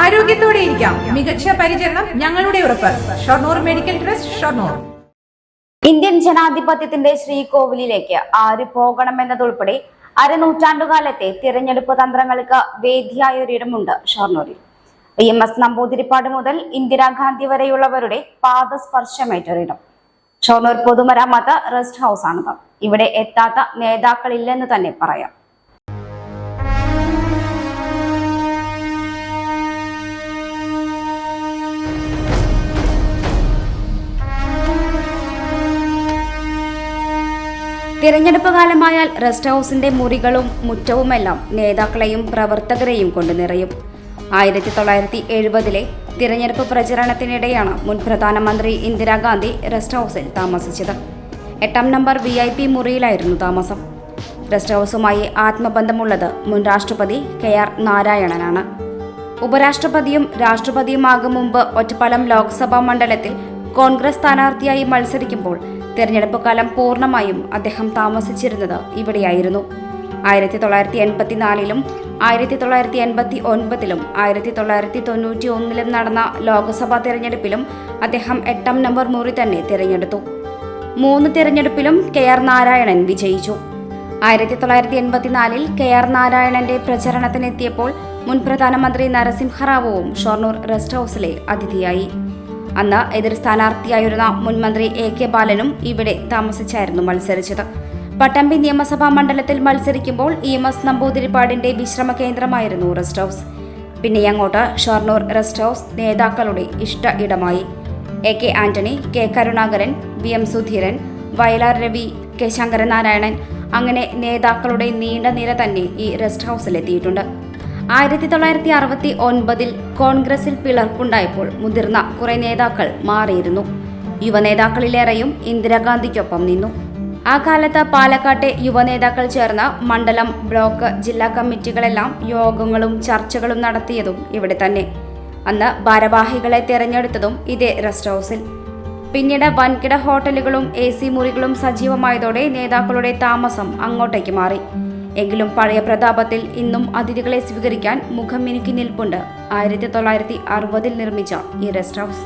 ആരോഗ്യത്തോടെ ഇരിക്കാം. മികച്ച പരിചരണം ഞങ്ങളുടെ ഉറപ്പ്. Shoranur medical trust Shoranur. Indian ജനാധിപത്യത്തിന്റെ ശ്രീകോവിലിലേക്ക് ആര് പോകണമെന്നതുൾപ്പെടെ അരനൂറ്റാണ്ടുകാലത്തെ തിരഞ്ഞെടുപ്പ് തന്ത്രങ്ങൾക്ക് വേദിയായ ഒരിടമുണ്ട് ഷൊർണൂരിൽ. ഇ എം എസ് നമ്പൂതിരിപ്പാട് മുതൽ ഇന്ദിരാഗാന്ധി വരെയുള്ളവരുടെ പാദസ്പർശമേറ്റൊരിടം. ഷൊർണൂർ പൊതുമരാമത്ത് റെസ്റ്റ് ഹൗസ് ആണിത് ഇവിടെ എത്താത്ത നേതാക്കളില്ലെന്ന് തന്നെ പറയാം. തിരഞ്ഞെടുപ്പ് കാലമായാൽ റെസ്റ്റ് ഹൗസിന്റെ മുറികളും മുറ്റവുമെല്ലാം നേതാക്കളെയും പ്രവർത്തകരെയും കൊണ്ട് നിറയും. ആയിരത്തി തൊള്ളായിരത്തി എഴുപതിലെ തിരഞ്ഞെടുപ്പ് പ്രചരണത്തിനിടെയാണ് മുൻ പ്രധാനമന്ത്രി ഇന്ദിരാഗാന്ധി റെസ്റ്റ് ഹൗസിൽ താമസിച്ചത്. എട്ടാം നമ്പർ വി ഐ പി മുറിയിലായിരുന്നു താമസം. റെസ്റ്റ് ഹൗസുമായി ആത്മബന്ധമുള്ളത് മുൻ രാഷ്ട്രപതി കെ ആർ നാരായണനാണ്. ഉപരാഷ്ട്രപതിയും രാഷ്ട്രപതിയുമാകും മുമ്പ് ഒറ്റപ്പാലം ലോക്സഭാ മണ്ഡലത്തിൽ കോൺഗ്രസ് സ്ഥാനാർത്ഥിയായി മത്സരിക്കുമ്പോൾ തെരഞ്ഞെടുപ്പ് കാലം പൂർണമായും അദ്ദേഹം താമസിച്ചിരുന്നത് ഇവിടെയായിരുന്നു. ആയിരത്തി തൊള്ളായിരത്തി എൺപത്തിനാലിലും ആയിരത്തി തൊള്ളായിരത്തി എൺപത്തി ഒൻപതിലും ആയിരത്തി തൊള്ളായിരത്തി തൊണ്ണൂറ്റി ഒന്നിലും നടന്ന ലോക്സഭാ തെരഞ്ഞെടുപ്പിലും അദ്ദേഹം എട്ടാം നമ്പർ മുറി തന്നെ തിരഞ്ഞെടുത്തു. മൂന്ന് തിരഞ്ഞെടുപ്പിലും കെ ആർ നാരായണൻ വിജയിച്ചു. ആയിരത്തി തൊള്ളായിരത്തി എൺപത്തിനാലിൽ കെ ആർ നാരായണന്റെ പ്രചരണത്തിനെത്തിയപ്പോൾ മുൻ പ്രധാനമന്ത്രി നരസിംഹറാവുവും ഷൊർണൂർ റെസ്റ്റ് ഹൗസിലെ അതിഥിയായി. അന്ന് എതിർ സ്ഥാനാർത്ഥിയായിരുന്ന മുൻമന്ത്രി എ കെ ബാലനും ഇവിടെ താമസിച്ചായിരുന്നു മത്സരിച്ചത്. പട്ടമ്പി നിയമസഭാ മണ്ഡലത്തിൽ മത്സരിക്കുമ്പോൾ ഇ എം എസ് നമ്പൂതിരിപ്പാടിന്റെ വിശ്രമ കേന്ദ്രമായിരുന്നു റെസ്റ്റ് ഹൗസ്. പിന്നെ അങ്ങോട്ട് ഷൊർണൂർ റെസ്റ്റ് ഹൗസ് നേതാക്കളുടെ ഇഷ്ട ഇടമായി. A K Antony K Karunakaran V M Sudheeran Vayalar Ravi K Sankaranarayanan അങ്ങനെ നേതാക്കളുടെ നീണ്ട നിര തന്നെ ഈ റെസ്റ്റ് ഹൗസിലെത്തിയിട്ടുണ്ട്. ആയിരത്തി തൊള്ളായിരത്തി അറുപത്തി ഒൻപതിൽ കോൺഗ്രസിൽ പിളർപ്പുണ്ടായപ്പോൾ മുതിർന്ന കുറെ നേതാക്കൾ മാറിയിരുന്നു. യുവനേതാക്കളിലേറെയും ഇന്ദിരാഗാന്ധിക്കൊപ്പം നിന്നു. ആ കാലത്ത് പാലക്കാട്ടെ യുവനേതാക്കൾ ചേർന്ന മണ്ഡലം ബ്ലോക്ക് ജില്ലാ കമ്മിറ്റികളെല്ലാം യോഗങ്ങളും ചർച്ചകളും നടത്തിയതും ഇവിടെ തന്നെ. അന്ന് ഭാരവാഹികളെ തിരഞ്ഞെടുത്തതും ഇതേ റെസ്റ്റ് ഹൗസിൽ. പിന്നീട് വൻകിട ഹോട്ടലുകളും എ സി മുറികളും സജീവമായതോടെ നേതാക്കളുടെ താമസം അങ്ങോട്ടേക്ക് മാറി. എങ്കിലും പഴയ പ്രതാപത്തിൽ ഇന്നും അതിഥികളെ സ്വീകരിക്കാൻ മുഖം മിനുക്കി നിൽപ്പുണ്ട്. ആയിരത്തി തൊള്ളായിരത്തി അറുപതിൽ നിർമ്മിച്ച ഈ റെസ്റ്റ് ഹൗസ്